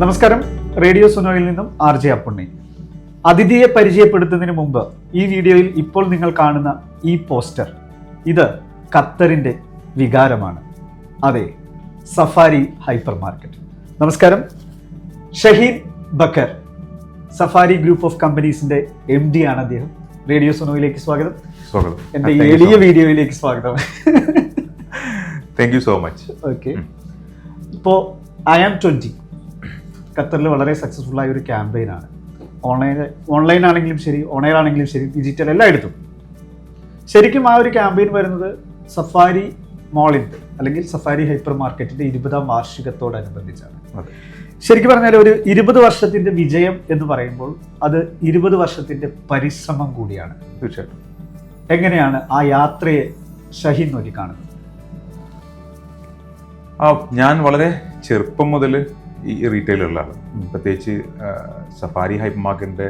നമസ്കാരം. റേഡിയോ സുനോയിൽ നിന്നും R J Appunni. അതിഥിയെ പരിചയപ്പെടുത്തുന്നതിന് മുമ്പ് ഈ വീഡിയോയിൽ ഇപ്പോൾ നിങ്ങൾ കാണുന്ന ഈ പോസ്റ്റർ ഇത് ഖത്തറിന്റെ വികാരമാണ്. അതെ സഫാരി ഹൈപ്പർ മാർക്കറ്റ് നമസ്കാരം. Shaheed Bakkar Safari group of കമ്പനീസിന്റെ M D ആണ് അദ്ദേഹം. റേഡിയോ സുനോയിലേക്ക് സ്വാഗതം. സ്വാഗതം. എന്റെ എളിയ വീഡിയോയിലേക്ക് സ്വാഗതം. Thank you so much okay ഇപ്പോ ഐ ആം ട്വന്റി ഖത്തറിൽ വളരെ സക്സസ്ഫുൾ ആയ ഒരു ക്യാമ്പയിനാണ് ഓൺലൈൻ ഓൺലൈൻ ആണെങ്കിലും ശരി ഓൺലൈൻ ആണെങ്കിലും ശരി ഡിജിറ്റൽ എല്ലായിടത്തും. ശരിക്കും ആ ഒരു ക്യാമ്പയിൻ വരുന്നത് സഫാരി മോളിന്റെ അല്ലെങ്കിൽ സഫാരി ഹൈപ്പർ മാർക്കറ്റിന്റെ ഇരുപതാം വാർഷികത്തോടനുബന്ധിച്ചാണ്. ശരിക്കും പറഞ്ഞാൽ ഒരു ഇരുപത് വർഷത്തിന്റെ വിജയം എന്ന് പറയുമ്പോൾ അത് ഇരുപത് വർഷത്തിന്റെ പരിശ്രമം കൂടിയാണ്. തീർച്ചയായിട്ടും. എങ്ങനെയാണ് ആ യാത്രയെ ഷഹീൻ നോക്കി കാണുന്നത്? ആ ഞാൻ വളരെ ചെറുപ്പം മുതൽ ഈ റീറ്റെയിലുള്ളതാണ് പ്രത്യേകിച്ച് സഫാരി ഹൈപ്പർ മാർക്കറ്റിന്റെ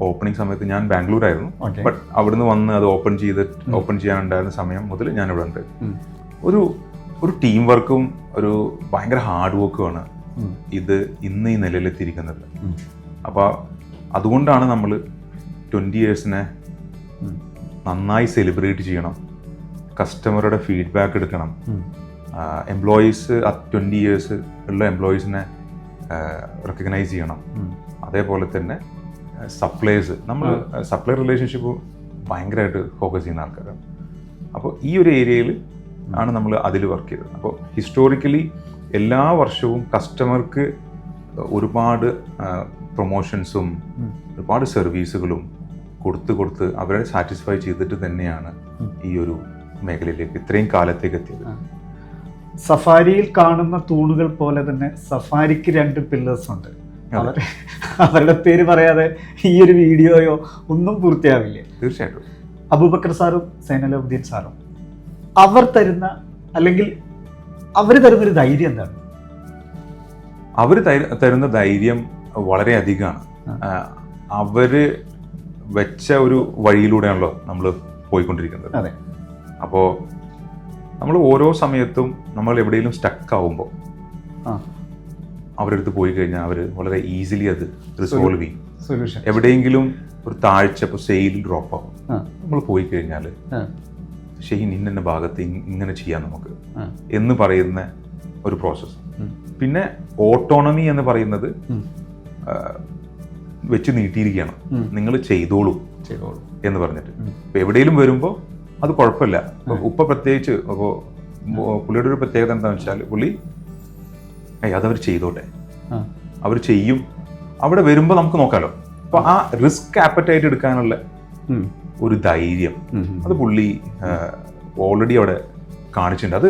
ഓപ്പണിംഗ് സമയത്ത് ഞാൻ ബാംഗ്ലൂരായിരുന്നു. ബട്ട് അവിടുന്ന് വന്ന് അത് ഓപ്പൺ ചെയ്ത് ഓപ്പൺ ചെയ്യാനുണ്ടായിരുന്ന സമയം മുതൽ ഞാൻ ഇവിടെ ഉണ്ട് ഒരു ഒരു ടീം വർക്കും ഒരു ഭയങ്കര ഹാർഡ് വർക്കുമാണ്. ഇത് ഇന്ന് ഈ നിലയിലെത്തിയിരിക്കുന്നത്. അപ്പോൾ അതുകൊണ്ടാണ് നമ്മൾ ട്വന്റി ഇയേഴ്സിനെ. നന്നായി സെലിബ്രേറ്റ് ചെയ്യണം കസ്റ്റമറുടെ ഫീഡ്ബാക്ക് എടുക്കണം. എംപ്ലോയീസ് ട്വന്റി ഇയേഴ്സ് ഉള്ള എംപ്ലോയീസിനെ റെക്കഗ്നൈസ് ചെയ്യണം. അതേപോലെ തന്നെ സപ്ലൈസ് നമ്മൾ സപ്ലൈ റിലേഷൻഷിപ്പ് ഭയങ്കരമായിട്ട് ഫോക്കസ് ചെയ്യുന്ന ആൾക്കാരാണ്. അപ്പോൾ ഈ ഒരു ഏരിയയിൽ ആണ് നമ്മൾ അതിൽ വർക്ക് ചെയ്തത്. അപ്പോൾ ഹിസ്റ്റോറിക്കലി എല്ലാ വർഷവും കസ്റ്റമർക്ക് ഒരുപാട് പ്രൊമോഷൻസും ഒരുപാട് സർവീസുകളും കൊടുത്ത് കൊടുത്ത് അവരെ സാറ്റിസ്ഫൈ ചെയ്തിട്ട് തന്നെയാണ് ഈ ഒരു മേഖലയിലേക്ക് ഇത്രയും കാലത്തേക്ക് എത്തിയത്. സഫാരിയിൽ കാണുന്ന തൂണുകൾ പോലെ തന്നെ സഫാരിക്ക് രണ്ട് പില്ലേഴ്സ് ഉണ്ട്. അവർ അവരുടെ പേര് പറയാതെ ഈ ഒരു വീഡിയോയോ ഒന്നും പൂർത്തിയാവില്ല. തീർച്ചയായിട്ടും. അബൂബക്കർ സാറും സൈനലബുദ്ദീൻ സാറും. അവർ തരുന്ന അല്ലെങ്കിൽ അവർ തരുന്ന ഒരു ധൈര്യം എന്താണ്? അവർ തരുന്ന ധൈര്യം വളരെ അധികമാണ്. ആ. അവർ വെച്ച ഒരു വഴിയിലൂടെയാണല്ലോ നമ്മൾ പോയിക്കൊണ്ടിരിക്കുന്നത്. അതെ. അപ്പോൾ നമ്മൾ ഓരോ സമയത്തും നമ്മൾ എവിടെയെങ്കിലും സ്റ്റക്ക് ആവുമ്പോൾ ആ. അവരുടെ അടുത്ത് പോയി കഴിഞ്ഞാൽ അവർ വളരെ ഈസിലി അത് റിസോൾവ് ചെയ്യും. സൊല്യൂഷൻ എവിടെയെങ്കിലും ഒരു താഴ്ച ഇപ്പോൾ സെയിൽ ഡ്രോപ്പ് ആവും. നമ്മൾ പോയി കഴിഞ്ഞാൽ ഷെയ്ൻ ഇന്ന ഭാഗത്ത് ഇങ്ങനെ ചെയ്യാം നമുക്ക് എന്ന് പറയുന്ന ഒരു പ്രോസസ്സ് പിന്നെ ഓട്ടോണമി എന്ന് പറയുന്നത്. വെച്ച് നീട്ടിയിരിക്കുകയാണ്. നിങ്ങൾ ചെയ്തോളൂ ചെയ്തോളൂ. എന്ന് പറഞ്ഞിട്ട്. എവിടെയെങ്കിലും വരുമ്പോൾ അത് കുഴപ്പമില്ല. ഉപ്പ പ്രത്യേകിച്ച് അപ്പോൾ പുള്ളിയുടെ ഒരു പ്രത്യേകത എന്താണെന്ന് വെച്ചാൽ പുള്ളി ഏയ് അതവർ ചെയ്തോട്ടെ. അവർ ചെയ്യും. അവിടെ വരുമ്പോൾ നമുക്ക് നോക്കാമല്ലോ അപ്പൊ ആ റിസ്ക് ആപ്പറ്റൈറ്റ് എടുക്കാനുള്ള ഒരു ധൈര്യം. അത് പുള്ളി ഓൾറെഡി അവിടെ കാണിച്ചിട്ടുണ്ട്. അത്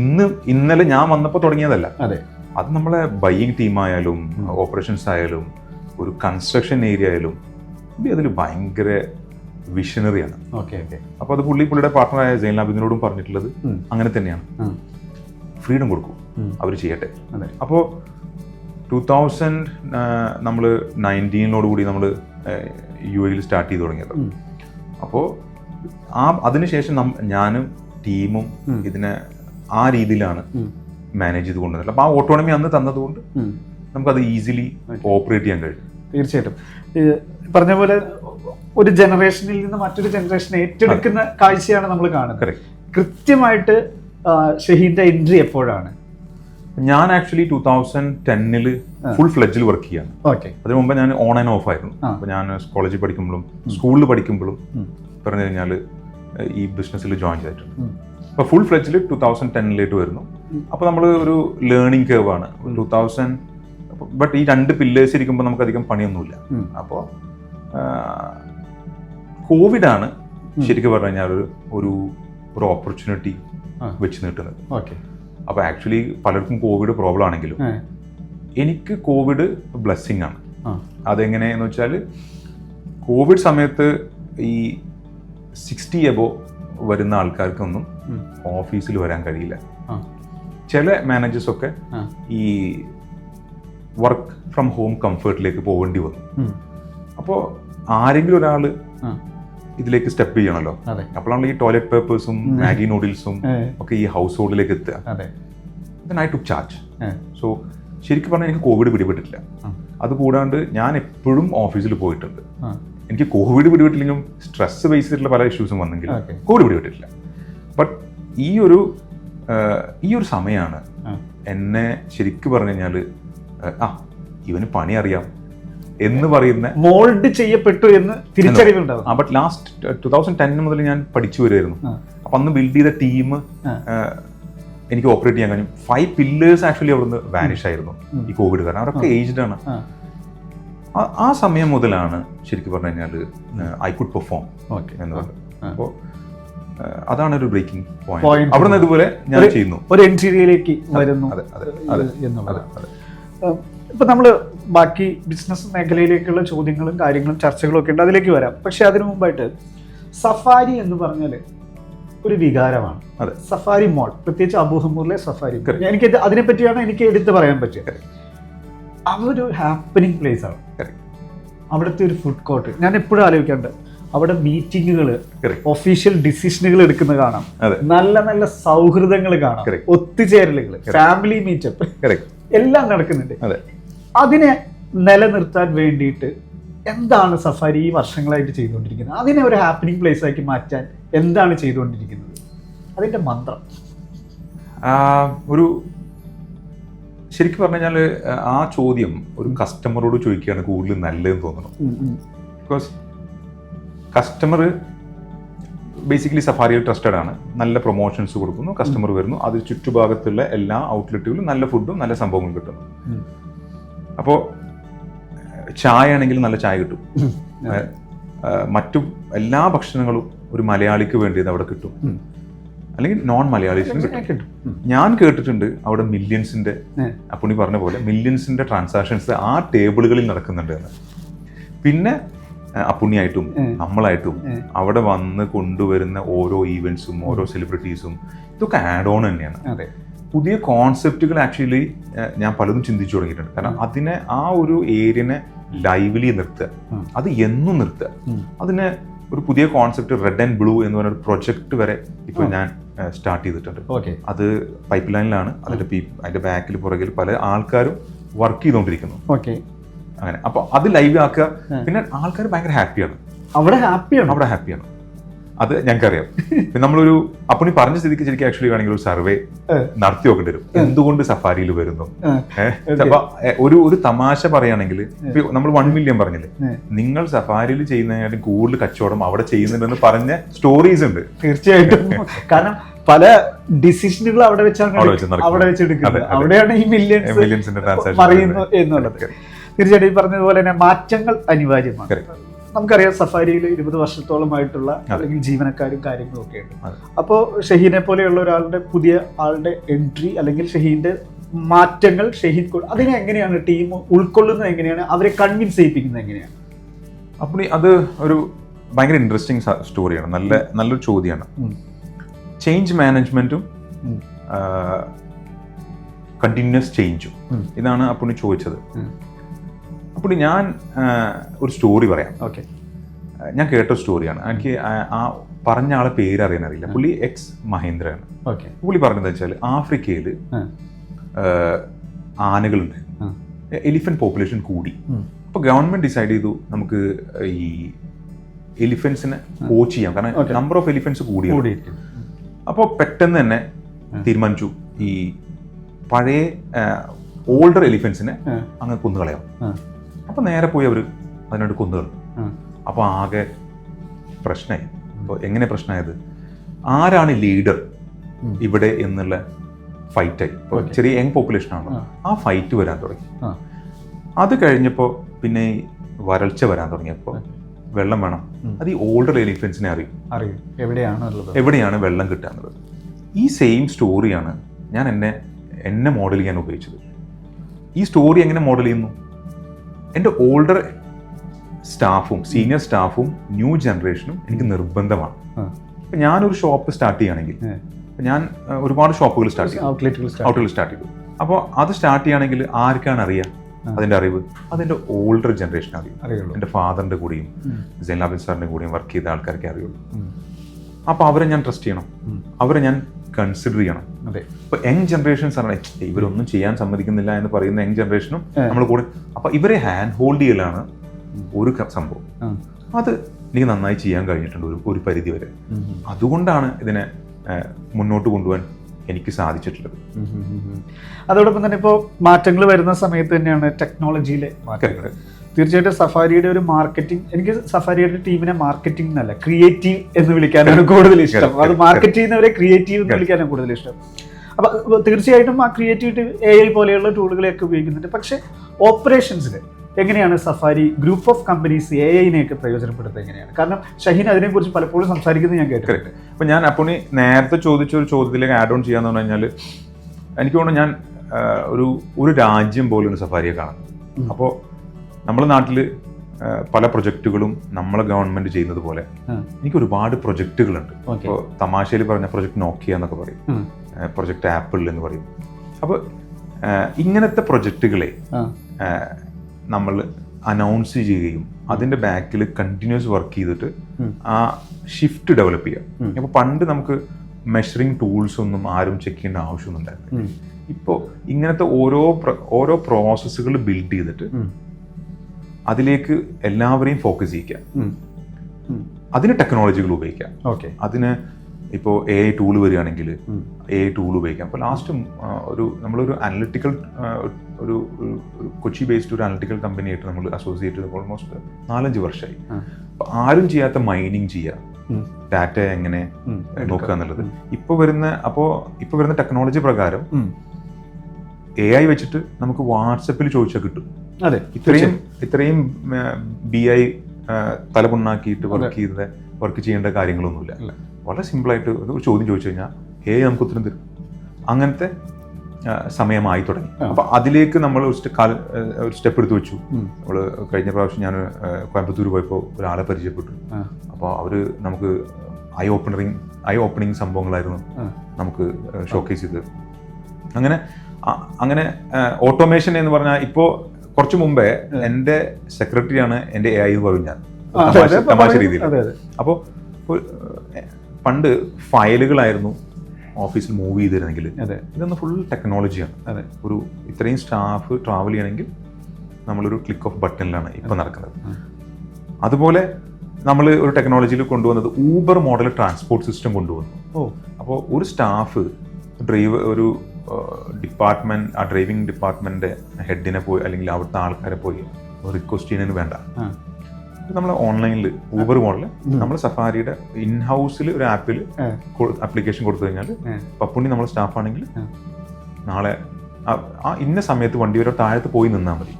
ഇന്ന് ഇന്നലെ ഞാൻ വന്നപ്പോൾ തുടങ്ങിയതല്ല. അതെ. അത് നമ്മളെ ബൈയിങ് ടീമായാലും ഓപ്പറേഷൻസ് ആയാലും ഒരു കൺസ്ട്രക്ഷൻ ഏരിയ ആയാലും അതിൽ ഭയങ്കര വിഷനറിയാണ് ഓക്കെ ഓക്കെ അപ്പോൾ അത് പുള്ളി പുള്ളിയുടെ പാർട്ട്ണറായ ജൈൻലാബിനോടും പറഞ്ഞിട്ടുള്ളത്. അങ്ങനെ തന്നെയാണ്. ഫ്രീഡം കൊടുക്കും. അവർ ചെയ്യട്ടെ. അപ്പോൾ ടൂ തൗസൻഡ് നമ്മൾ നയന്റീനിനോട് കൂടി നമ്മൾ യു എയിൽ സ്റ്റാർട്ട് ചെയ്ത് തുടങ്ങിയത്. അപ്പോൾ ആ അതിനുശേഷം ഞാനും ടീമും ഇതിനെ ആ രീതിയിലാണ് മാനേജ് ചെയ്ത് കൊണ്ടുവന്നത്. അപ്പോൾ ആ ഓട്ടോണമി അന്ന് തന്നതുകൊണ്ട്. നമുക്കത് ഈസിലി ഓപ്പറേറ്റ് ചെയ്യാൻ കഴിയും. തീർച്ചയായിട്ടും. പറഞ്ഞ പോലെ ഒരു ജനറേഷനിൽ നിന്ന് മറ്റൊരു ജനറേഷൻ ഏറ്റെടുക്കുന്ന കാഴ്ചയാണ് നമ്മൾ കാണുന്നത്. കൃത്യമായിട്ട് ഷഹീദിന്റെ എൻട്രി എപ്പോഴാണ്? ഞാൻ ആക്ച്വലി ടൂ തൗസൻഡ് ടെന്നിൽ ഫുൾ ഫ്ലെഡ്ജിൽ വർക്ക് ചെയ്യാണ്. അതിനു മുമ്പ് ഞാൻ ഓൺ ആൻഡ് ഓഫ് ആയിരുന്നു. അപ്പൊ അപ്പോൾ ഞാൻ കോളേജിൽ പഠിക്കുമ്പോഴും സ്കൂളിൽ പഠിക്കുമ്പോഴും പറഞ്ഞു കഴിഞ്ഞാൽ ഈ ബിസിനസ്സിൽ ജോയിൻ ചെയ്തിട്ടുണ്ട്. അപ്പോൾ ഫുൾ ഫ്ലെഡ്ജിൽ ടൂ തൗസൻഡ് ടെന്നിലേക്ക് വരുന്നു. അപ്പൊ അപ്പോൾ നമ്മൾ ഒരു ലേണിംഗ് കേവാണ് ടൂ തൗസൻഡ് ബട്ട് ഈ രണ്ട് പില്ലേഴ്സ് ഇരിക്കുമ്പോൾ നമുക്ക് അധികം പണിയൊന്നുമില്ല. അപ്പോൾ കോവിഡാണ്. ശരിക്കും പറഞ്ഞു കഴിഞ്ഞാൽ ഒരു ഒരു ഒരു ഓപ്പർച്യൂണിറ്റി. വെച്ച് നീട്ടുന്നത്. ഓക്കെ. അപ്പോൾ ആക്ച്വലി പലർക്കും കോവിഡ് പ്രോബ്ലം ആണെങ്കിലും എനിക്ക് കോവിഡ് ബ്ലെസ്സിങ് ആണ്. അതെങ്ങനെയെന്ന് വെച്ചാൽ കോവിഡ് സമയത്ത് ഈ സിക്സ്റ്റി എബോ വരുന്ന ആൾക്കാർക്കൊന്നും. ഓഫീസിൽ വരാൻ കഴിയില്ല. ചില മാനേജേഴ്സൊക്കെ ഈ വർക്ക് ഫ്രം ഹോം കംഫേർട്ടിലേക്ക് പോകേണ്ടി വന്നു. അപ്പോൾ ആരെങ്കിലും ഒരാൾ ഇതിലേക്ക് സ്റ്റെപ്പ് ചെയ്യണമല്ലോ അപ്പോഴാണ് ഈ ടോയ്ലറ്റ് പേപ്പേഴ്സും മാഗി നൂഡിൽസും ഒക്കെ ഈ ഹൗസ് ഹോൾഡിലേക്ക് എത്തുക ഐ ടു ചാർജ് സോ ശരിക്കും പറഞ്ഞാൽ എനിക്ക് കോവിഡ് പിടിപെട്ടിട്ടില്ല. അതുകൂടാണ്ട് ഞാൻ എപ്പോഴും ഓഫീസിൽ പോയിട്ടുണ്ട്. എനിക്ക് കോവിഡ് പിടിപെട്ടില്ലെങ്കിലും സ്ട്രെസ് ബേസ് ചെയ്തിട്ടുള്ള പല ഇഷ്യൂസും വന്നെങ്കിലും കോവിഡ് പിടിപെട്ടിട്ടില്ല. ബട്ട് ഈ ഒരു ഈ ഒരു സമയമാണ് എന്നെ ശരിക്കും പറഞ്ഞു കഴിഞ്ഞാൽ ആ ഇവന് പണി അറിയാം. എന്ന് പറയുന്ന മോൾഡ് ചെയ്യപ്പെട്ടു എന്ന് തിരിച്ചറിവുണ്ടാവും ആ but last two thousand ten മുതൽ ഞാൻ പഠിച്ചു വരുമായിരുന്നു. അപ്പൊ അന്ന് ബിൽഡ് ചെയ്ത ടീം എനിക്ക് ഓപ്പറേറ്റ് ചെയ്യാൻ കഴിഞ്ഞു. ഫൈവ് പില്ലേഴ്സ് ആക്ച്വലി അവിടുന്ന് വാനിഷ് ആയിരുന്നു ഈ കോവിഡ് കാരണം. അവരൊക്കെ ഏജ്ഡ് ആണ്. ആ. സമയം മുതലാണ് ശരിക്കും പറഞ്ഞു കഴിഞ്ഞാൽ ഐ കുഡ് പെർഫോം എന്ന് അപ്പോൾ അതാണ് ഒരു ബ്രേക്കിംഗ്. പോയിന്റ് അവിടുന്ന് ഇതുപോലെ ഞാൻ ചെയ്യുന്നു. ഒരു എൻട്രിയിലേക്ക് വരുന്നു അതെ അതെ അതെ അതെ. ഇപ്പൊ നമ്മൾ ബാക്കി ബിസിനസ് മേഖലയിലേക്കുള്ള ചോദ്യങ്ങളും കാര്യങ്ങളും ചർച്ചകളും ഒക്കെ ഉണ്ട് അതിലേക്ക് വരാം. പക്ഷെ അതിനു മുമ്പായിട്ട് സഫാരി എന്ന് പറഞ്ഞാൽ ഒരു വികാരമാണ്. അതെ. സഫാരി മോൾ പ്രത്യേകിച്ച് അബൂഹമ്മൂറിലെ സഫാരി. എനിക്ക് ഇത് അതിനെ പറ്റിയാണ് എനിക്ക് എടുത്തു പറയാൻ പറ്റിയത്. അതൊരു ഹാപ്പനിങ് പ്ലേസ് ആണ്. അവിടുത്തെ ഒരു ഫുഡ് കോർട്ട് ഞാൻ എപ്പോഴും ആലോചിക്കാറുണ്ട് അവിടെ മീറ്റിങ്ങുകൾ ഒഫീഷ്യൽ ഡിസിഷനുകൾ എടുക്കുന്നത് കാണാം. നല്ല നല്ല സൗഹൃദങ്ങൾ കാണാം. ഒത്തുചേരലുകൾ ഫാമിലി മീറ്റപ്പ് എല്ലാം നടക്കുന്നുണ്ട്. അതെ. അതിനെ നിലനിർത്താൻ വേണ്ടിയിട്ട് എന്താണ് സഫാരി ഈ വർഷങ്ങളായിട്ട് ചെയ്തുകൊണ്ടിരിക്കുന്നത്? അതിനെ ഒരു ഹാപ്പനിങ് പ്ലേസ് ആക്കി മാറ്റാൻ എന്താണ് ചെയ്തുകൊണ്ടിരിക്കുന്നത്? അതിന്റെ മന്ത്രം. ഒരു ശരിക്കും പറഞ്ഞു കഴിഞ്ഞാൽ ആ ചോദ്യം ഒരു കസ്റ്റമറോട് ചോദിക്കുകയാണ് കൂടുതൽ നല്ലതെന്ന് തോന്നണം. ബിക്കോസ് കസ്റ്റമർ ബേസിക്കലി സഫാരിയിൽ ട്രസ്റ്റഡ് ആണ്. നല്ല പ്രൊമോഷൻസ് കൊടുക്കുന്നു കസ്റ്റമർ വരുന്നു. അത് ചുറ്റുഭാഗത്തുള്ള എല്ലാ ഔട്ട്ലെറ്റുകളിലും നല്ല ഫുഡും നല്ല സംഭവങ്ങളും കിട്ടുന്നു. അപ്പോൾ ചായ ആണെങ്കിലും നല്ല ചായ കിട്ടും. മറ്റു എല്ലാ ഭക്ഷണങ്ങളും ഒരു മലയാളിക്ക് വേണ്ടിയത് അവിടെ കിട്ടും. അല്ലെങ്കിൽ നോൺ മലയാളീസിനും കിട്ടും. ഞാൻ കേട്ടിട്ടുണ്ട് അവിടെ മില്യൺസിന്റെ ഏ. അപ്പുണി പറഞ്ഞ പോലെ മില്യൺസിന്റെ ട്രാൻസാക്ഷൻസ് ആ ടേബിളുകളിൽ നടക്കുന്നുണ്ട് എന്ന്. പിന്നെ അപ്പുണ്ണിയായിട്ടും. നമ്മളായിട്ടും അവിടെ വന്ന് കൊണ്ടുവരുന്ന ഓരോ ഈവെന്റ്സും ഓരോ സെലിബ്രിറ്റീസും ഇതൊക്കെ ആഡ് ഓൺ തന്നെയാണ്. അതെ. പുതിയ കോൺസെപ്റ്റുകൾ ആക്ച്വലി ഞാൻ പലതും ചിന്തിച്ചു തുടങ്ങിയിട്ടുണ്ട്. കാരണം അതിനെ ആ ഒരു ഏരിയനെ ലൈവ്ലി നിർത്തുക. അത് എന്നും നിർത്തുക. അതിനെ ഒരു പുതിയ കോൺസെപ്റ്റ് റെഡ് ആൻഡ് ബ്ലൂ എന്ന് പറഞ്ഞ ഒരു പ്രൊജക്ട് വരെ ഇപ്പോൾ ഞാൻ സ്റ്റാർട്ട് ചെയ്തിട്ടുണ്ട്. ഓക്കെ അത് പൈപ്പ് ലൈനിലാണ് അതിന്റെ അതിന്റെ ബാക്കിൽ പുറകിൽ പല ആൾക്കാരും വർക്ക് ചെയ്തുകൊണ്ടിരിക്കുന്നു. ഓക്കെ അങ്ങനെ. അപ്പോൾ അത് ലൈവ് ആക്കുക. പിന്നെ ആൾക്കാർ ഭയങ്കര ഹാപ്പിയാണ് അവിടെ ഹാപ്പിയാണ് അവിടെ ഹാപ്പിയാണ് അത് ഞങ്ങൾക്കറിയാം. പിന്നെ നമ്മളൊരു അപ്പണി പറഞ്ഞ സ്ഥിതിക്ക് ശരിക്കും ആക്ച്വലി വേണമെങ്കിൽ ഒരു സർവേ നടത്തി നോക്കേണ്ടി വരും. എന്തുകൊണ്ട് സഫാരിയിൽ വരുന്നു. അപ്പൊ ഒരു ഒരു തമാശ പറയുകയാണെങ്കിൽ നമ്മൾ വൺ മില്യൺ പറഞ്ഞില്ലേ? നിങ്ങൾ സഫാരിയിൽ ചെയ്യുന്നതിനായിട്ട് കൂടുതൽ കച്ചവടം അവിടെ ചെയ്യുന്നുണ്ടെന്ന് പറഞ്ഞ സ്റ്റോറീസ് ഉണ്ട്. തീർച്ചയായിട്ടും. കാരണം പല ഡിസിഷനുകൾ അവിടെ വെച്ചാണ് അവിടെ വെച്ച് അവിടെ വെച്ചെടുക്കുന്നത്. അവിടെയാണ് ഈ മില്യൺസ് പറയുന്നു എന്നുള്ളത്. തീർച്ചയായിട്ടും ഈ പറഞ്ഞതുപോലെ തന്നെ മാറ്റങ്ങൾ അനിവാര്യമാണ്. നമുക്കറിയാം സഫാരിയിൽ ഇരുപത് വർഷത്തോളമായിട്ടുള്ള അല്ലെങ്കിൽ ജീവനക്കാരും കാര്യങ്ങളും ഒക്കെ ഉണ്ട്. അപ്പോൾ ഷഹീനെ പോലെയുള്ള ഒരാളുടെ പുതിയ ആളുടെ എൻട്രി അല്ലെങ്കിൽ ഷഹീന്റെ മാറ്റങ്ങൾ ഷഹീൻ അതിനെ എങ്ങനെയാണ് ടീം ഉൾക്കൊള്ളുന്നത് എങ്ങനെയാണ്? അവരെ കൺവിൻസ് ചെയ്യിപ്പിക്കുന്നത് എങ്ങനെയാണ്? അപ്പോൾ അത് ഒരു ഭയങ്കര ഇൻട്രസ്റ്റിംഗ് സ്റ്റോറിയാണ് നല്ല നല്ലൊരു ചോദ്യമാണ് ചേഞ്ച് മാനേജ്മെന്റും. കണ്ടിന്യൂസ് ചേഞ്ചും ഇതാണ് അപ്പുണ്ണി ചോദിച്ചത്. അപ്പോൾ ഞാൻ ഒരു സ്റ്റോറി പറയാം. ഓക്കെ ഞാൻ കേട്ട സ്റ്റോറിയാണ് എനിക്ക് ആ- പറഞ്ഞ ആളെ പേര് അറിയാൻ അറിയില്ല പുള്ളി എക്സ് മഹേന്ദ്രയാണ്. ഓക്കെ പുള്ളി പറഞ്ഞത് വെച്ചാൽ ആഫ്രിക്കയിൽ ആനകളുണ്ട്. എലിഫന്റ് പോപ്പുലേഷൻ കൂടി. അപ്പോൾ ഗവൺമെന്റ് ഡിസൈഡ് ചെയ്തു നമുക്ക് ഈ എലിഫൻസിനെ കോച്ച് ചെയ്യാം. കാരണം നമ്പർ ഓഫ് എലിഫൻസ് കൂടി അപ്പോൾ പെട്ടെന്ന് തന്നെ തീരുമാനിച്ചു ഈ പഴയ ഓൾഡർ എലിഫൻസിനെ. അങ്ങ് കൊന്നുകളയാം. ഉം. അപ്പോൾ നേരെ പോയി അവർ അതിനോട് കൊന്നുകളഞ്ഞു. ഉം. അപ്പോൾ ആകെ പ്രശ്നമായി. അപ്പോൾ എങ്ങനെ പ്രശ്നമായത്? ആരാണ് ലീഡർ ഇവിടെ എന്നുള്ള ഫൈറ്റായി ഇപ്പോൾ ചെറിയ യങ് പോപ്പുലേഷൻ ആണ് ആ. ഫൈറ്റ് വരാൻ തുടങ്ങി. അത് കഴിഞ്ഞപ്പോൾ പിന്നെ വരൾച്ച വരാൻ തുടങ്ങിയപ്പോൾ വെള്ളം വേണം. അത് ഈ ഓൾഡർ എലിഫൻസിനെ അറിയും. അറിയും. എവിടെയാണുള്ളത് എവിടെയാണ് വെള്ളം കിട്ടാന്നുള്ളത് ഈ സെയിം സ്റ്റോറിയാണ് ഞാൻ എന്നെ എന്നെ മോഡൽ ചെയ്യാൻ ഉപയോഗിച്ചത്. ഈ സ്റ്റോറി എങ്ങനെ മോഡൽ ചെയ്യുന്നു? എന്റെ ഓൾഡർ സ്റ്റാഫും സീനിയർ സ്റ്റാഫും ന്യൂ ജനറേഷനും എനിക്ക് നിർബന്ധമാണ്. അപ്പം ഇപ്പം ഞാനൊരു ഷോപ്പ് സ്റ്റാർട്ട് ചെയ്യുകയാണെങ്കിൽ. ഞാൻ ഒരുപാട് ഷോപ്പുകൾ സ്റ്റാർട്ട് ചെയ്യും ഔട്ട്ലെറ്റുകൾ സ്റ്റാർട്ട് ചെയ്തു. അപ്പോൾ അത് സ്റ്റാർട്ട് ചെയ്യുകയാണെങ്കിൽ ആർക്കാണ് അറിയുക. അതിന്റെ അറിവ്? അതെന്റെ ഓൾഡർ ജനറേഷൻ അറിയും അറിയുള്ളൂ. എന്റെ ഫാദറിന്റെ കൂടെയും ജൈനാബിൻ സാറിന്റെ കൂടെയും വർക്ക് ചെയ്ത ആൾക്കാർക്ക് അറിയുള്ളൂ. അപ്പോൾ അവരെ ഞാൻ ട്രസ്റ്റ് ചെയ്യണം. അവരെ ഞാൻ കൺസിഡർ ചെയ്യണം. അതെ. ഇപ്പൊ യങ് ജനറേഷൻസ് ആണ്. "ഏയ് ഇവരൊന്നും ചെയ്യാൻ സമ്മതിക്കുന്നില്ല എന്ന് പറയുന്ന യങ് ജനറേഷനും നമ്മൾ കൂടെ. അപ്പൊ ഇവരെ ഹാൻഡ് ഹോൾഡ് ചെയ്യലാണ് ഒരു സംഭവം. അത് എനിക്ക് നന്നായി ചെയ്യാൻ കഴിഞ്ഞിട്ടുണ്ട് ഒരു ഒരു പരിധി വരെ. അതുകൊണ്ടാണ് ഇതിനെ മുന്നോട്ട് കൊണ്ടുപോകാൻ എനിക്ക് സാധിച്ചിട്ടുള്ളത്. അതോടൊപ്പം തന്നെ ഇപ്പോൾ മാറ്റങ്ങൾ വരുന്ന സമയത്ത് തന്നെയാണ് ടെക്നോളജിയിലെ മാറ്റങ്ങൾ തീർച്ചയായിട്ടും സഫാരിയുടെ ഒരു മാർക്കറ്റിംഗ് എനിക്ക് സഫാരിയുടെ ടീമിനെ മാർക്കറ്റിംഗ് എന്നല്ല ക്രിയേറ്റീവ് എന്ന് വിളിക്കാനാണ് കൂടുതൽ ഇഷ്ടം. അത് മാർക്കറ്റ് ചെയ്യുന്നവരെ ക്രിയേറ്റീവ് എന്ന് വിളിക്കാനാണ് കൂടുതൽ ഇഷ്ടം. അപ്പൊ തീർച്ചയായിട്ടും ആ ക്രിയേറ്റിവിറ്റി എ ഐ പോലെയുള്ള ടൂളുകളെയൊക്കെ ഉപയോഗിക്കുന്നുണ്ട്. പക്ഷെ ഓപ്പറേഷൻസിൽ എങ്ങനെയാണ് Safari group of companies A ഐനെയൊക്കെ പ്രയോജനപ്പെടുത്തുന്നത് എങ്ങനെയാണ്? കാരണം ഷഹീൻ അതിനെക്കുറിച്ച് പലപ്പോഴും സംസാരിക്കുന്നത് ഞാൻ കേട്ടിട്ടുണ്ട്. അപ്പോൾ അപ്പൊ ഞാൻ അപ്പുണി നേരത്തെ ചോദിച്ച ഒരു ചോദ്യത്തിലേക്ക് ആഡ് ഓൺ ചെയ്യാന്ന് പറഞ്ഞു കഴിഞ്ഞാൽ എനിക്ക് തോന്നുന്നു ഞാൻ ഒരു ഒരു രാജ്യം പോലെയാണ് സഫാരിയെ കാണുന്നത് അപ്പോൾ നമ്മുടെ നാട്ടിൽ പല പ്രൊജക്റ്റുകളും നമ്മളെ ഗവൺമെന്റ് ചെയ്യുന്നത് പോലെ എനിക്ക് ഒരുപാട് പ്രൊജക്റ്റുകളുണ്ട്. ഇപ്പോൾ തമാശയിൽ പറഞ്ഞ പ്രൊജക്ട് നോക്കിയ എന്നൊക്കെ പറയും. പ്രൊജക്ട് ആപ്പിൾ എന്ന് പറയും. അപ്പോൾ ഇങ്ങനത്തെ പ്രൊജക്റ്റുകളെ നമ്മൾ അനൗൺസ് ചെയ്യുകയും അതിന്റെ ബാക്കിൽ കണ്ടിന്യൂസ് വർക്ക് ചെയ്തിട്ട് ആ ഷിഫ്റ്റ് ഡെവലപ്പ് ചെയ്യുക. അപ്പോൾ പണ്ട് നമുക്ക് മെഷറിംഗ് ടൂൾസ് ഒന്നും ആരും ചെക്ക് ചെയ്യേണ്ട ആവശ്യമൊന്നും ഉണ്ടായിരുന്നില്ല. ഇപ്പോൾ ഇങ്ങനത്തെ ഓരോ ഓരോ പ്രോസസ്സുകൾ ബിൽഡ് ചെയ്തിട്ട് അതിലേക്ക് എല്ലാവരെയും ഫോക്കസ് ചെയ്യിക്കാം അതിന് ടെക്നോളജികൾ ഉപയോഗിക്കാം ഓക്കെ. അതിന് ഇപ്പോൾ എ ഐ ടൂൾ വരികയാണെങ്കിൽ എ ഐ ടൂൾ ഉപയോഗിക്കാം. അപ്പോൾ ലാസ്റ്റ് ഒരു നമ്മളൊരു അനലിറ്റിക്കൽ ഒരു കൊച്ചി ബേസ്ഡ് ഒരു അനലിറ്റിക്കൽ കമ്പനിയായിട്ട് നമ്മൾ അസോസിയേറ്റ് ചെയ്ത് ഓൾമോസ്റ്റ് നാലഞ്ച് വർഷമായി അപ്പോൾ ആരും ചെയ്യാത്ത മൈനിങ് ചെയ്യുക ഡാറ്റ എങ്ങനെ നോക്കുക എന്നുള്ളത്. ഇപ്പോൾ വരുന്ന അപ്പോൾ ഇപ്പോൾ വരുന്ന ടെക്നോളജി പ്രകാരം എ ഐ വെച്ചിട്ട് നമുക്ക് വാട്സപ്പിൽ ചോദിച്ചാൽ കിട്ടും. അതെ ഇത്രയും ഇത്രയും ബി ഐ തലപുണ്ണാക്കിയിട്ട് വർക്ക് ചെയ്ത വർക്ക് ചെയ്യേണ്ട കാര്യങ്ങളൊന്നുമില്ല. വളരെ സിമ്പിളായിട്ട് ഒരു ചോദ്യം ചോദിച്ചു കഴിഞ്ഞാൽ ഏ നമുക്ക് ഉത്തരം തരും. അങ്ങനത്തെ സമയമായി തുടങ്ങി. അപ്പൊ അതിലേക്ക് നമ്മൾ ഒരു ഒരു സ്റ്റെപ്പ് എടുത്ത് വെച്ചു. നമ്മൾ നമ്മൾ കഴിഞ്ഞ പ്രാവശ്യം ഞാൻ കോയമ്പത്തൂർ പോയപ്പോൾ ഒരാളെ പരിചയപ്പെട്ടു. അപ്പൊ അപ്പോൾ അവർ നമുക്ക് ഐ ഓപ്പണിങ് ഐ ഓപ്പണിങ് സംഭവങ്ങളായിരുന്നു നമുക്ക് ഷോക്കേസ് ചെയ്തത്. അങ്ങനെ അങ്ങനെ ഓട്ടോമേഷൻ എന്ന് പറഞ്ഞാൽ ഇപ്പോൾ കുറച്ച് മുമ്പേ എന്റെ സെക്രട്ടറിയാണ് എന്റെ എ ഐ എന്ന് പറഞ്ഞു ഞാൻ. തമാശ രീതിയിൽ. അപ്പോൾ പണ്ട് ഫയലുകളായിരുന്നു ഓഫീസിൽ മൂവ് ചെയ്തിരുന്നെങ്കിൽ. അതെ. ഇതൊന്ന് ഫുൾ ടെക്നോളജിയാണ് അതെ. ഒരു ഇത്രയും സ്റ്റാഫ് ട്രാവൽ ചെയ്യണമെങ്കിൽ നമ്മളൊരു ക്ലിക്ക് ഓഫ് ബട്ടണിലാണ് ഇപ്പം നടക്കുന്നത്. അതുപോലെ നമ്മൾ ഒരു ടെക്നോളജിയിൽ കൊണ്ടുവന്നത് ഊബർ മോഡൽ ട്രാൻസ്പോർട്ട് സിസ്റ്റം കൊണ്ടുവന്നു. ഓ. അപ്പോൾ ഒരു സ്റ്റാഫ് ഡ്രൈവർ ഒരു ഡിപ്പാർട്ട്മെന്റ് ആ ഡ്രൈവിംഗ് ഡിപ്പാർട്ട്മെന്റ് ഹെഡിനെ പോയി അല്ലെങ്കിൽ അവിടുത്തെ ആൾക്കാരെ പോയി റിക്വസ്റ്റ് ചെയ്യുന്നതിന് വേണ്ട. നമ്മൾ ഓൺലൈനിൽ ഊബർ മോഡൽ നമ്മൾ സഫാരിയുടെ ഇൻ ഹൗസിൽ ഒരു ആപ്പിൽ. ആപ്ലിക്കേഷൻ കൊടുത്തു കഴിഞ്ഞാൽ. പപ്പുണ്ണി നമ്മൾ സ്റ്റാഫ് ആണെങ്കിൽ നാളെ ആ- ഇന്ന സമയത്ത് വണ്ടി വരെ താഴത്ത് പോയി നിന്നാൽ മതി.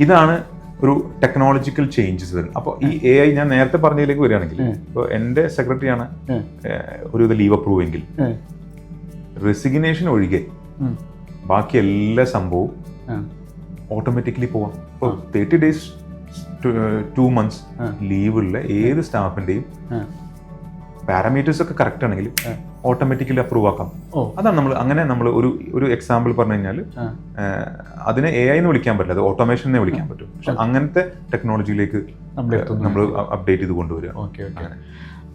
ഇതാണ് ഒരു ടെക്നോളജിക്കൽ ചേഞ്ചസ് അപ്പൊ അപ്പോൾ ഈ എ ഐ ഞാൻ നേരത്തെ പറഞ്ഞതിലേക്ക് വരികയാണെങ്കിൽ ഇപ്പൊ ഇപ്പോൾ എന്റെ സെക്രട്ടറിയാണ്. ഒരു ഇത് ലീവ് അപ്രൂവ് എങ്കിൽ റെസിഗ്നേഷൻ ഒഴികെ ബാക്കി എല്ലാ സംഭവവും ഓട്ടോമാറ്റിക്കലി പോവാം. ഇപ്പോൾ ആ. Thirty days to months leave ലീവുള്ള ഏത് സ്റ്റാഫിന്റെയും പാരാമീറ്റേഴ്സ് ഒക്കെ കറക്റ്റ് ആണെങ്കിൽ. ഓട്ടോമാറ്റിക്കലി അപ്രൂവ് ആക്കാം. അതാണ് നമ്മൾ അങ്ങനെ നമ്മൾ ഒരു ഒരു എക്സാമ്പിൾ പറഞ്ഞു കഴിഞ്ഞാൽ. അതിനെ എ ഐ എന്ന് വിളിക്കാൻ പറ്റില്ല അത് ഓട്ടോമേഷൻ എന്നേ വിളിക്കാൻ പറ്റും. പക്ഷെ അങ്ങനത്തെ ടെക്നോളജിയിലേക്ക് നമ്മൾ അപ്ഡേറ്റ് ചെയ്ത് കൊണ്ടുവരിക.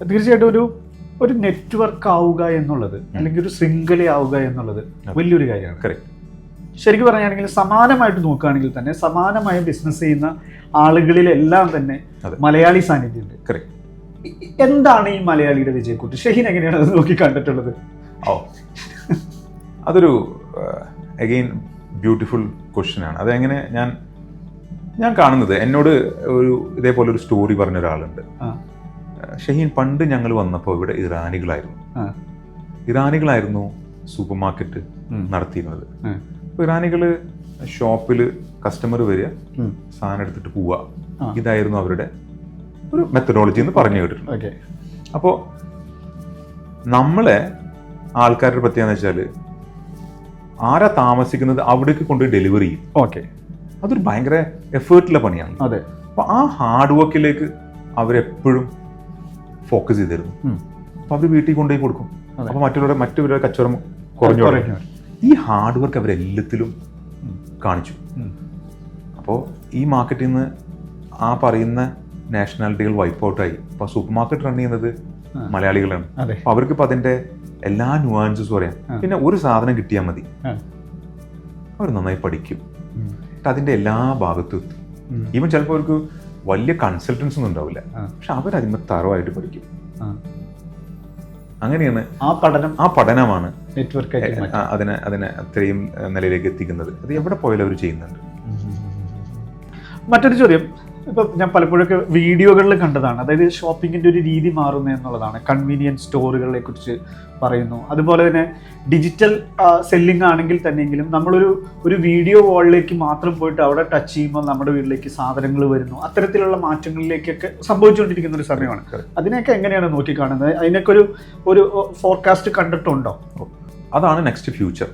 തീർച്ചയായിട്ടും ഒരു ഒരു നെറ്റ്വർക്ക് ആവുക എന്നുള്ളത് അല്ലെങ്കിൽ ഒരു ശൃംഖല ആവുക എന്നുള്ളത്. വലിയൊരു കാര്യമാണ്. ശരിക്കും പറയുകയാണെങ്കിൽ സമാനമായിട്ട് നോക്കുകയാണെങ്കിൽ തന്നെ സമാനമായ ബിസിനസ് ചെയ്യുന്ന ആളുകളിലെല്ലാം തന്നെ. മലയാളി സാന്നിധ്യമുണ്ട്. എന്താണ് ഈ മലയാളിയുടെ വിജയക്കൂട്ട്? ഷഹീൻ എങ്ങനെയാണ് അത് നോക്കി കണ്ടിട്ടുള്ളത്? ഓ. അതൊരു അഗെയിൻ ബ്യൂട്ടിഫുൾ ക്വസ്റ്റ്യൻ ആണ്. അതെങ്ങനെ ഞാൻ ഞാൻ കാണുന്നത്? എന്നോട് ഒരു ഇതേപോലെ ഒരു സ്റ്റോറി പറഞ്ഞ ഒരാളുണ്ട് ഷഹീൻ പണ്ട് ഞങ്ങൾ വന്നപ്പോൾ ഇവിടെ ഇറാനികളായിരുന്നു. ഇറാനികളായിരുന്നു സൂപ്പർ മാർക്കറ്റ് നടത്തിയിരുന്നത്. അപ്പോൾ ഇറാനികൾ ഷോപ്പിൽ കസ്റ്റമർ വരിക സാധനം എടുത്തിട്ട് പോവുക. ഇതായിരുന്നു അവരുടെ ഒരു മെത്തഡോളജി എന്ന് പറഞ്ഞു കേട്ടിട്ടുണ്ട്. ഓക്കെ. അപ്പോൾ നമ്മളെ ആൾക്കാരുടെ പ്രത്യേകത വെച്ചാൽ ആരാ താമസിക്കുന്നത് അവിടേക്ക് കൊണ്ടുപോയി ഡെലിവറി ചെയ്യും. ഓക്കെ. അതൊരു ഭയങ്കര എഫേർട്ടുള്ള പണിയാണ്. അതെ. അപ്പോൾ ആ ഹാർഡ് വർക്കിലേക്ക് അവരെപ്പോഴും ഫോക്കസ് ചെയ്തിരുന്നു. അപ്പൊ അപ്പോൾ അവർ വീട്ടിൽ കൊണ്ടുപോയി കൊടുക്കും. അപ്പൊ അപ്പോൾ മറ്റുള്ളവരുടെ മറ്റുള്ളവരുടെ കച്ചവടം കുറഞ്ഞു ഈ ഹാർഡ് വർക്ക് അവരെല്ലാത്തിലും. കാണിച്ചു. അപ്പോൾ ഈ മാർക്കറ്റിൽ നിന്ന് ആ പറയുന്ന നാഷണാലിറ്റികൾ വൈപ്പ് ഔട്ടായി അപ്പോൾ സൂപ്പർ മാർക്കറ്റ് റൺ ചെയ്യുന്നത് മലയാളികളാണ്. അപ്പോൾ അപ്പൊ അവർക്ക് ഇപ്പൊ അതിന്റെ എല്ലാ ന്യൂവാൻസും അറിയാം. പിന്നെ ഒരു സാധനം കിട്ടിയാൽ മതി. അവർ നന്നായി പഠിക്കും. അതിന്റെ എല്ലാ ഭാഗത്തും എത്തും. ഈവൻ ചിലപ്പോൾ അവർക്ക് വലിയ കൺസൾട്ടൻസ് ഒന്നും ഉണ്ടാവില്ല. പക്ഷെ അവർ അതിന്മേ തറവായിട്ട് പഠിക്കും. അങ്ങനെയാണ് ആ പഠനം ആ പഠനമാണ് നെറ്റ്വർക്ക് അതിനെ അതിനെ അത്രയും നിലയിലേക്ക് എത്തിക്കുന്നത്. അത് എവിടെ പോയാലും അവർ ചെയ്യുന്നുണ്ട്. മറ്റൊരു ചോദ്യം. ഇപ്പം ഞാൻ പലപ്പോഴൊക്കെ വീഡിയോകളിൽ കണ്ടതാണ്. അതായത് ഷോപ്പിങ്ങിന്റെ ഒരു രീതി മാറുന്നു എന്നുള്ളതാണ്. കൺവീനിയൻസ് സ്റ്റോറുകളെ കുറിച്ച് പറയുന്നു. അതുപോലെ തന്നെ ഡിജിറ്റൽ സെല്ലിംഗ് ആണെങ്കിൽ തന്നെയെങ്കിലും നമ്മളൊരു ഒരു വീഡിയോ വാളിലേക്ക് മാത്രം പോയിട്ട് അവിടെ ടച്ച് ചെയ്യുമ്പോൾ നമ്മുടെ വീട്ടിലേക്ക് സാധനങ്ങൾ വരുന്നു. അത്തരത്തിലുള്ള മാറ്റങ്ങളിലേക്കൊക്കെ സംഭവിച്ചുകൊണ്ടിരിക്കുന്ന ഒരു സമയമാണ്. അതിനെയൊക്കെ എങ്ങനെയാണ് നോക്കിക്കാണുന്നത്? അതിനൊക്കെ ഒരു ഒരു ഫോർകാസ്റ്റ് കണ്ടിട്ടുണ്ടോ? അതാണ് നെക്സ്റ്റ് ഫ്യൂച്ചർ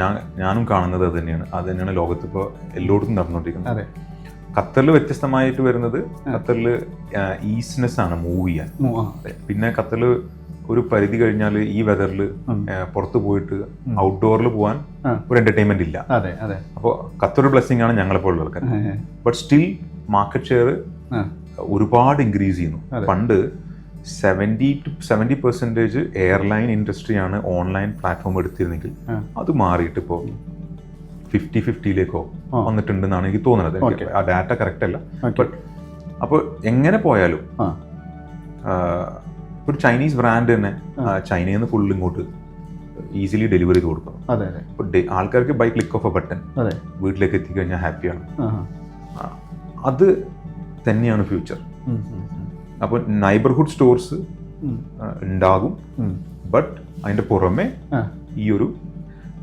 ഞാൻ ഞാനും കാണുന്നത് അത് തന്നെയാണ്. അത് തന്നെയാണ് ലോകത്തിപ്പോൾ എല്ലായിടത്തും നടന്നുകൊണ്ടിരിക്കുന്നത്. അതെ. ഖത്തറിൽ വ്യത്യസ്തമായിട്ട് വരുന്നത് ഖത്തറിൽ ഈസിനെസ് ആണ് മൂവ് ചെയ്യാൻ. പിന്നെ ഖത്തറിൽ ഒരു പരിധി കഴിഞ്ഞാൽ ഈ വെതറിൽ പുറത്തു പോയിട്ട് ഔട്ട്ഡോറിൽ പോകാൻ ഒരു എന്റർടൈൻമെന്റ് ഇല്ല. അപ്പോൾ ഖത്തർ ബ്ലെസ്സിങ് ആണ് ഞങ്ങളെപ്പോലുള്ള ആൾക്കാർ ബട്ട് സ്റ്റിൽ മാർക്കറ്റ് ഷെയർ ഒരുപാട് ഇൻക്രീസ് ചെയ്യുന്നു. പണ്ട് seventy two seventy percentage airline ഇൻഡസ്ട്രിയാണ് online platform എടുത്തിരുന്നെങ്കിൽ അത് മാറിയിട്ട് ഇപ്പോൾ ഫിഫ്റ്റി ഫിഫ്റ്റിയിലേക്കോ. വന്നിട്ടുണ്ടെന്നാണ് എനിക്ക് തോന്നുന്നത്. എനിക്ക് ആ ഡാറ്റ കറക്റ്റ് അല്ല. അപ്പോൾ എങ്ങനെ പോയാലും ഒരു ചൈനീസ് ബ്രാൻഡ് തന്നെ ചൈനയിൽ നിന്ന് ഫുൾ ഇങ്ങോട്ട് ഈസിലി ഡെലിവറി ചെയ്ത് കൊടുക്കണം. ആൾക്കാർക്ക് by click of a button വീട്ടിലേക്ക് എത്തിക്കഴിഞ്ഞാൽ ഹാപ്പിയാണ് അത് തന്നെയാണ് ഫ്യൂച്ചർ. അപ്പോൾ നൈബർഹുഡ് സ്റ്റോർസ് ഉണ്ടാകും. ബട്ട് അതിന്റെ പുറമെ ഈ ഒരു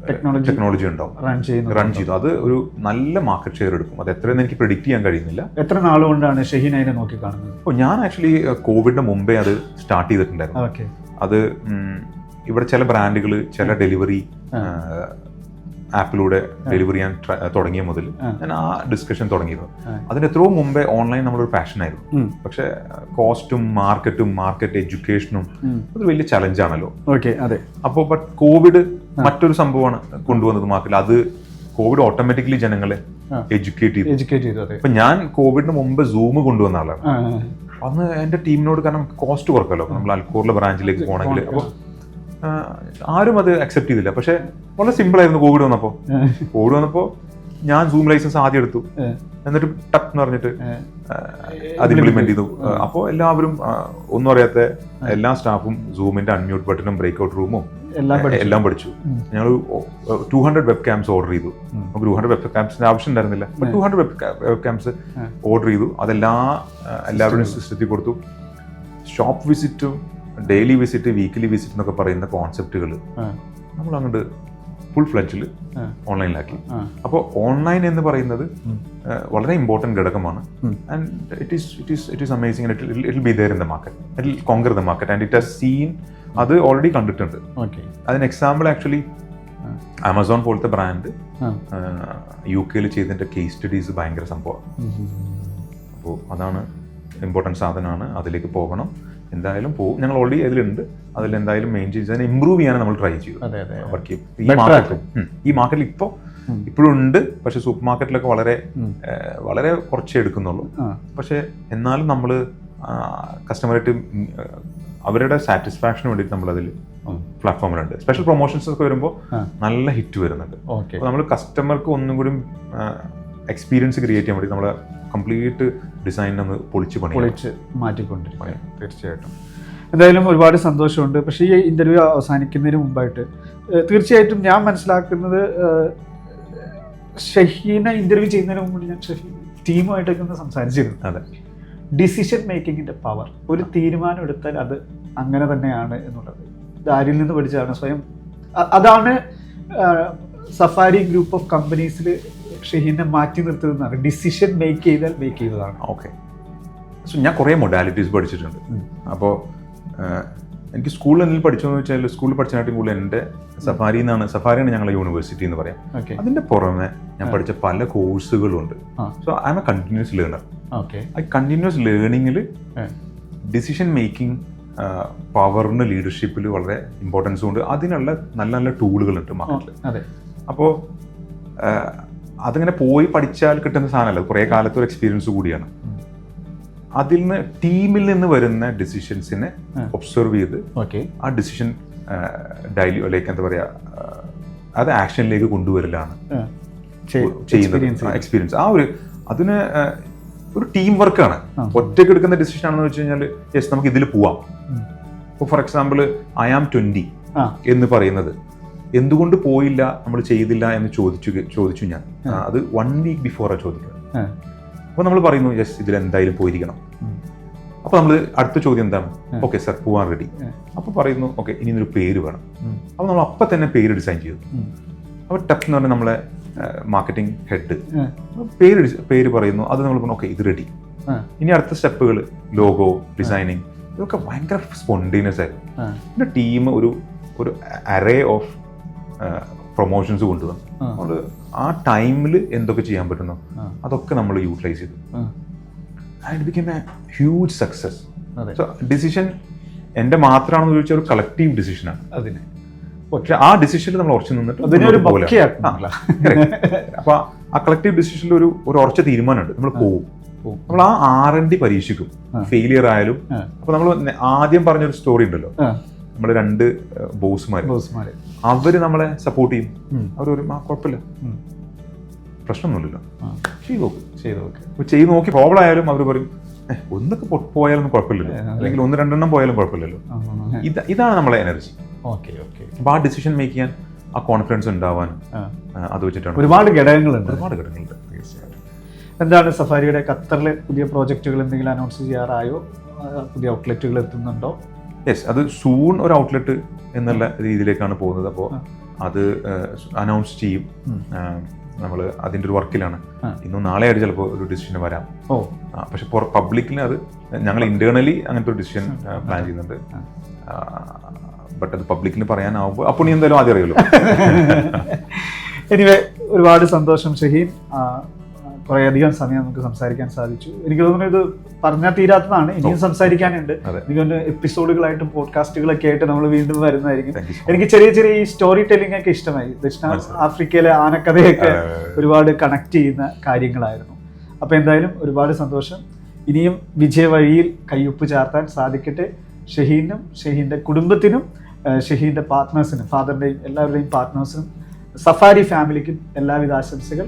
ടെക്നോളജി ടെക്നോളജി ഉണ്ടാവും. റൺ ചെയ്യുന്നു റൺ ചെയ്തു. അത് ഒരു നല്ല മാർക്കറ്റ് ഷെയർ എടുക്കും. അത് എത്രയെന്ന് എനിക്ക് പ്രിഡിക്റ്റ് ചെയ്യാൻ കഴിയുന്നില്ല. എത്ര നാളുകൊണ്ടാണ് ഷഹീൻ അതിനെ നോക്കി കാണുന്നത്? അപ്പോൾ ഞാൻ ആക്ച്വലി കോവിഡിന് മുമ്പേ അത് സ്റ്റാർട്ട് ചെയ്തിട്ടുണ്ടായിരുന്നു. അത് ഇവിടെ ചില ബ്രാൻഡുകൾ ചില ഡെലിവറി. ആപ്പിലൂടെ ഡെലിവറി ചെയ്യാൻ തുടങ്ങിയ മുതൽ ഞാൻ ആ ഡിസ്കഷൻ തുടങ്ങിയത്. അതിന് എത്രയോ മുമ്പേ ഓൺലൈൻ നമ്മളൊരു പാഷനായിരുന്നു പക്ഷെ കോസ്റ്റും മാർക്കറ്റും മാർക്കറ്റ് എഡ്യൂക്കേഷനും അത് വലിയ ചലഞ്ചാണല്ലോ ഓക്കെ അതെ. അപ്പോൾ ബട്ട് കോവിഡ് മറ്റൊരു സംഭവമാണ് കൊണ്ടുവന്നത് മാത്രമല്ല അത് കോവിഡ് ഓട്ടോമാറ്റിക്കലി ജനങ്ങളെ എഡ്യൂക്കേറ്റ് ചെയ്തു. എഡ്യൂക്കേറ്റ് ചെയ്തു ഇപ്പൊ ഞാൻ കോവിഡിന് മുമ്പ് സൂം കൊണ്ടുവന്ന ആളാണ്. അന്ന് എന്റെ ടീമിനോട് കാരണം കോസ്റ്റ് കുറക്കല്ലോ. നമ്മൾ അൽക്കൂറിലെ ബ്രാഞ്ചിലേക്ക് പോകണമെങ്കിൽ. അപ്പോൾ ആരും അത് അക്സെപ്റ്റ് ചെയ്തില്ല. പക്ഷെ വളരെ സിമ്പിൾ ആയിരുന്നു കോവിഡ് വന്നപ്പോൾ കോവിഡ് വന്നപ്പോൾ ഞാൻ സൂം ലൈസൻസ് ആദ്യം എടുത്തു. എന്നിട്ട് ടക്ക് എന്ന് പറഞ്ഞിട്ട് അത് ഇംപ്ലിമെന്റ് ചെയ്തു. അപ്പോൾ എല്ലാവരും ഒന്നും അറിയാത്ത എല്ലാ സ്റ്റാഫും സൂമിന്റെ അൺമ്യൂട്ട് ബട്ടണും ബ്രേക്ക് ഔട്ട് റൂമും എല്ലാം പഠിച്ചു. ഞങ്ങൾ two hundred web cams order ചെയ്തു. നമുക്ക് ടു ഹൺഡ്രഡ് വെബ് ക്യാംസിന്റെ ആവശ്യം ഉണ്ടായിരുന്നില്ല. Two hundred web cams order ചെയ്തു. അതെല്ലാ എല്ലാവരുടെയും സിസ്റ്റത്തിൽ കൊടുത്തു. ഷോപ്പ് വിസിറ്റും ഡെയിലി വിസിറ്റ് വീക്കിലി വിസിറ്റ് എന്നൊക്കെ പറയുന്ന കോൺസെപ്റ്റുകൾ നമ്മൾ അങ്ങോട്ട് ഫുൾ ഫ്ലഡ്ജിൽ ഓൺലൈനിലാക്കി അപ്പോൾ ഓൺലൈൻ എന്ന് പറയുന്നത് വളരെ ഇമ്പോർട്ടന്റ് ഘടകമാണ്. And it is it is it is amazing it it be there in the market it conquer the market and it has seen അത് ഓൾറെഡി കണ്ടിട്ടുണ്ട്. ഓക്കെ അതിന് എക്സാമ്പിൾ ആക്ച്വലി. ആമസോൺ പോലത്തെ brand. U കെയിൽ ചെയ്തതിന്റെ case studies ഭയങ്കര സംഭവമാണ് അപ്പോൾ അതാണ് ഇമ്പോർട്ടന്റ് സാധനമാണ് അതിലേക്ക് പോകണം. എന്തായാലും പോകും ഞങ്ങൾ ഓൾറെഡി അതിലുണ്ട് അതിൽ എന്തായാലും മെയിൻ ചെയ്ത് ഇമ്പ്രൂവ് ചെയ്യാൻ നമ്മൾ ട്രൈ ചെയ്തു. വർക്ക് ചെയ്യും ഈ മാർക്കറ്റിൽ ഈ മാർക്കറ്റിൽ ഇപ്പോൾ. ഇപ്പോഴും ഉണ്ട്. പക്ഷെ സൂപ്പർ മാർക്കറ്റിലൊക്കെ വളരെ വളരെ കുറച്ചേ എടുക്കുന്നുള്ളൂ. പക്ഷെ എന്നാലും നമ്മൾ കസ്റ്റമറായിട്ട് അവരുടെ സാറ്റിസ്ഫാക്ഷന് വേണ്ടിയിട്ട് ഉം. പ്ലാറ്റ്ഫോമിലുണ്ട് സ്പെഷ്യൽ പ്രൊമോഷൻസ് ഒക്കെ വരുമ്പോൾ. നല്ല ഹിറ്റ് വരുന്നുണ്ട്. നമ്മൾ കസ്റ്റമർക്ക് ഒന്നും കൂടി എക്സ്പീരിയൻസ് ക്രിയേറ്റ് ചെയ്യാൻ വേണ്ടി നമ്മൾ കംപ്ലീറ്റ് ഡിസൈൻ ഒന്ന് പൊളിച്ച് പണി പൊളിച്ച് മാറ്റിക്കൊണ്ടിരിക്കും തീർച്ചയായിട്ടും. എന്തായാലും ഒരുപാട് സന്തോഷമുണ്ട്. പക്ഷേ ഈ ഇന്റർവ്യൂ അവസാനിക്കുന്നതിന് മുമ്പായിട്ട് തീർച്ചയായിട്ടും ഞാൻ മനസ്സിലാക്കുന്നത് ഷഹീന ഇന്റർവ്യൂ ചെയ്യുന്നതിന് മുമ്പ് ഞാൻ ഷഹീൻ ടീമുമായിട്ടൊക്കെ ഒന്ന് സംസാരിച്ചിരുന്നു. അതെ. ഡിസിഷൻ മേക്കിങ്ങിന്റെ പവർ ഒരു തീരുമാനം എടുത്താൽ അത് അങ്ങനെ തന്നെയാണ് എന്നുള്ളത്. ഇത് ആരിൽ നിന്ന് പഠിച്ചതാണ്. സ്വയം അതാണ് സഫാരി ഗ്രൂപ്പ് ഓഫ് കമ്പനീസിൽ ഷഹീനെ മാറ്റി നിർത്തുന്നതാണ്. ഡിസിഷൻ മേക്ക് ചെയ്താൽ മേക്ക് ചെയ്തതാണ്. ഓക്കെ സോ ഞാൻ കുറേ മൊഡാലിറ്റീസ് പഠിച്ചിട്ടുണ്ട്. അപ്പോൾ എനിക്ക് സ്കൂളിൽ എന്തെങ്കിലും പഠിച്ചോന്ന് വെച്ചാൽ സ്കൂളിൽ പഠിച്ചതിനായിട്ടും കൂടുതൽ എന്റെ സഫാരി എന്നാണ് സഫാരിയാണ് ഞങ്ങളെ യൂണിവേഴ്സിറ്റി എന്ന് പറയാം. അതിന്റെ പുറമെ ഞാൻ പഠിച്ച പല കോഴ്സുകളുണ്ട്. So I'm a continuous learner okay I continuous ലേണിങ്ങിൽ decision making പവറിന് ലീഡർഷിപ്പിൽ വളരെ ഇമ്പോർട്ടൻസ് ഉണ്ട്. അതിനുള്ള നല്ല നല്ല ടൂളുകളുണ്ട് മാർക്കറ്റിൽ അതെ. അപ്പോൾ അതിങ്ങനെ പോയി പഠിച്ചാൽ കിട്ടുന്ന സാധനമല്ല. കുറേ കാലത്തെ ഒരു എക്സ്പീരിയൻസ് കൂടിയാണ്. അതിൽ നിന്ന് ടീമിൽ നിന്ന് വരുന്ന ഡിസിഷൻസിനെ ഒബ്സർവ് ചെയ്ത് ആ ഡിസിഷൻ ഡൈലി ലൈക്ക് എന്താ പറയാ അത് ആക്ഷനിലേക്ക് കൊണ്ടുവരലാണ്. ചെയ്യുന്നത്. എക്സ്പീരിയൻസ് ആ ഒരു അതിന് ഒരു ടീം വർക്കാണ് ഒറ്റയ്ക്ക് എടുക്കുന്ന ഡിസിഷൻ ആണെന്ന് വെച്ച് കഴിഞ്ഞാൽ യെസ് നമുക്ക് ഇതിൽ പോവാം. ഇപ്പോൾ for example I am. Twenty എന്ന് പറയുന്നത്. എന്തുകൊണ്ട് പോയില്ല നമ്മൾ ചെയ്തില്ല എന്ന് ചോദിച്ചു ചോദിച്ചു ഞാൻ. അത് വൺ വീക്ക് ബിഫോറാണ് ചോദിക്കുന്നത്. അപ്പോൾ നമ്മൾ പറയുന്നു ജസ്റ്റ് ഇതിൽ എന്തായാലും പോയിരിക്കണം. അപ്പോൾ നമ്മൾ അടുത്ത ചോദ്യം എന്താണ്. ഓക്കെ സർ പോവാൻ റെഡി. അപ്പോൾ പറയുന്നു ഓക്കെ ഇനി ഒരു പേര് വേണം. അപ്പോൾ നമ്മൾ അപ്പം തന്നെ പേര് ഡിസൈൻ ചെയ്തു. അപ്പോൾ ടഫ് എന്ന് പറഞ്ഞാൽ നമ്മളെ മാർക്കറ്റിംഗ് ഹെഡ് പേര് പേര് പറയുന്നു അത് നമ്മൾ പറഞ്ഞു ഓക്കെ ഇത് റെഡി ഇനി അടുത്ത സ്റ്റെപ്പുകൾ ലോഗോ ഡിസൈനിങ് ഇതൊക്കെ ഭയങ്കര സ്പോണ്ടേനിയസ് ആയിരുന്നു. പിന്നെ ടീം ഒരു ഒരു അറേ ഓഫ് പ്രൊമോഷൻസ് കൊണ്ടുവന്നു. ആ. അതുകൊണ്ട് ആ ടൈമിൽ എന്തൊക്കെ ചെയ്യാൻ പറ്റുന്നു? അതൊക്കെ നമ്മൾ യൂട്ടിലൈസ് ചെയ്തു. And become a huge success decision എന്റെ മാത്രമാണെന്ന് ചോദിച്ചാൽ ഒരു കളക്റ്റീവ് ഡിസിഷനാണ് അതിന്. പക്ഷെ ആ ഡിസിഷനിൽ നമ്മൾ ഉറച്ചു നിന്നിട്ട് അപ്പൊ ആ കളക്റ്റീവ് ഡിസിഷനിൽ ഒരു ഒരു ഉറച്ച തീരുമാനമുണ്ട്. നമ്മൾ പോവും. നമ്മൾ ആ ആർ എൻ ഡി പരീക്ഷിക്കും. ഫെയിലിയർ ആയാലും. അപ്പൊ നമ്മൾ ആദ്യം പറഞ്ഞൊരു സ്റ്റോറി ഉണ്ടല്ലോ. നമ്മൾ രണ്ട് ബോസ്മാർ ബോസ്മാര് അവർ നമ്മളെ സപ്പോർട്ട് ചെയ്യും. അവർ ഒരു ആ കുഴപ്പമില്ല. പ്രശ്നമൊന്നുമില്ലല്ലോ. ചെയ്ത് നോക്കും. ചെയ്ത് നോക്കും. അപ്പൊ ചെയ്ത് നോക്കി പ്രോബ്ലം ആയാലും അവർ പറയും ഒന്നൊക്കെ പോയാലും പോയാലൊന്നും കുഴപ്പമില്ലല്ലോ. അല്ലെങ്കിൽ ഒന്ന് രണ്ടെണ്ണം പോയാലും കുഴപ്പമില്ലല്ലോ. ഇത് ഇതാണ് നമ്മളെ എനർജി ഓക്കെ ഓക്കെ. അപ്പൊ ആ ഡിസിഷൻ മേക്ക് ചെയ്യാൻ ആ കോൺഫിഡൻസ് ഉണ്ടാവാൻ. ആ, അത് വെച്ചിട്ടാണ്. ഒരുപാട് ഘടകങ്ങളുണ്ട്. ഒരുപാട് ഘടകങ്ങളുണ്ട് തീർച്ചയായിട്ടും. എന്താണ് സഫാരിയുടെ ഖത്തറിലെ പുതിയ പ്രോജക്റ്റുകൾ എന്തെങ്കിലും അനൗൺസ് ചെയ്യാറായോ? പുതിയ ഔട്ട്ലെറ്റുകൾ എത്തുന്നുണ്ടോ? യെസ് അത് സൂൺ ഒരു ഔട്ട്ലെറ്റ് എന്നുള്ള രീതിയിലേക്കാണ് പോകുന്നത്. അപ്പോൾ. അത് അനൗൺസ് ചെയ്യും. നമ്മൾ അതിന്റെ ഒരു വർക്കിലാണ്. ഇന്നും നാളെ ആയിട്ട് ചിലപ്പോൾ ഒരു ഡിസിഷൻ വരാം. ഓ. പക്ഷെ പബ്ലിക്കിന് അത് ഞങ്ങൾ ഇന്റേണലി അങ്ങനത്തെ ഒരു ഡിസിഷൻ പ്ലാൻ ചെയ്യുന്നുണ്ട്. ബട്ട് അത് പബ്ലിക്കിന് പറയാനാവുമ്പോൾ അപ്പോൾ നീ എന്തായാലും ആദ്യം അറിയുമല്ലോ എനിവേ ഒരുപാട് സന്തോഷം ഷഹീൻ കുറേയധികം സമയം നമുക്ക് സംസാരിക്കാൻ സാധിച്ചു. എനിക്ക് തോന്നുന്നു ഇത് പറഞ്ഞാൽ തീരാത്തതാണ്. ഇനിയും സംസാരിക്കാനുണ്ട്. എനിക്ക് എപ്പിസോഡുകളായിട്ടും പോഡ്കാസ്റ്റുകളൊക്കെ ആയിട്ട് നമ്മൾ വീണ്ടും വരുന്നതായിരിക്കും. എനിക്ക് ചെറിയ ചെറിയ ഈ സ്റ്റോറി ടെല്ലിംഗ് ഒക്കെ ഇഷ്ടമായി. ദക്ഷിണ. ആഫ്രിക്കയിലെ ആനക്കഥയൊക്കെ. ഒരുപാട് കണക്ട് ചെയ്യുന്ന കാര്യങ്ങളായിരുന്നു. അപ്പോൾ എന്തായാലും ഒരുപാട് സന്തോഷം. ഇനിയും വിജയവഴിയിൽ കയ്യൊപ്പ് ചാർത്താൻ സാധിക്കട്ടെ. ഷഹീനും ഷഹീന്റെ കുടുംബത്തിനും ഷഹീന്റെ ഷഹീന്റെ പാർട്ട്നേഴ്സിനും ഫാദറിന്റെയും എല്ലാവരുടെയും പാർട്ട്നേഴ്സിനും സഫാരി ഫാമിലിക്കും എല്ലാവിധ ആശംസകൾ.